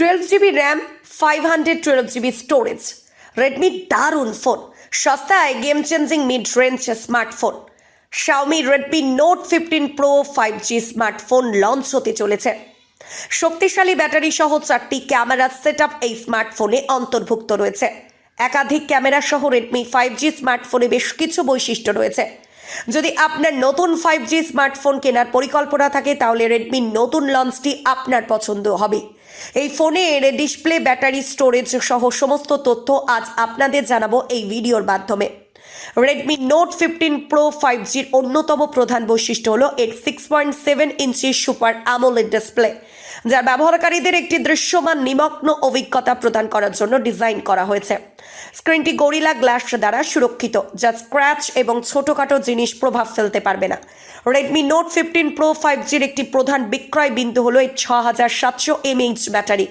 Twelve GB RAM five hundred twelve GB storage Redmi দারুণ phone সস্তায় game changing mid range smartphone Xiaomi Redmi Note fifteen Pro five G smartphone launch হতে চলেছে। শক্তিশালী battery সহ চারটি camera set এই স্মার্টফোনে অন্তর্ভুক্ত রয়েছে। একাধিক ক্যামেরা সহ রেডমি ফাইভ জি স্মার্টফোনে বেশ কিছু বৈশিষ্ট্য রয়েছে। যদি আপনার নতুন ফাইভ জি স্মার্টফোন কেনার পরিকল্পনা থাকে, তাহলে রেডমির নতুন লঞ্চটি আপনার পছন্দ হবে। এই ফোনের ডিসপ্লে ব্যাটারি স্টোরেজ সহ সমস্ত তথ্য আজ আপনাদের জানাব এই ভিডিওর মাধ্যমে। Redmi Note fifteen Pro five জির অন্যতম প্রধান বৈশিষ্ট্য হলো এর six point seven inch super AMOLED display যা ব্যবহারকারীদের একটি দৃশ্যমান নিমগ্ন অভিজ্ঞতা প্রদান করার জন্য ডিজাইন করা হয়েছে। স্ক্রিনটি গরিলা গ্লাস দ্বারা সুরক্ষিত, যা স্ক্র্যাচ এবং ছোটোখাটো জিনিস প্রভাব ফেলতে পারবে না। Redmi Note fifteen Pro five জির একটি প্রধান বিক্রয় বিন্দু হলো এই ছ হাজার সাতশো এমএইচ ব্যাটারি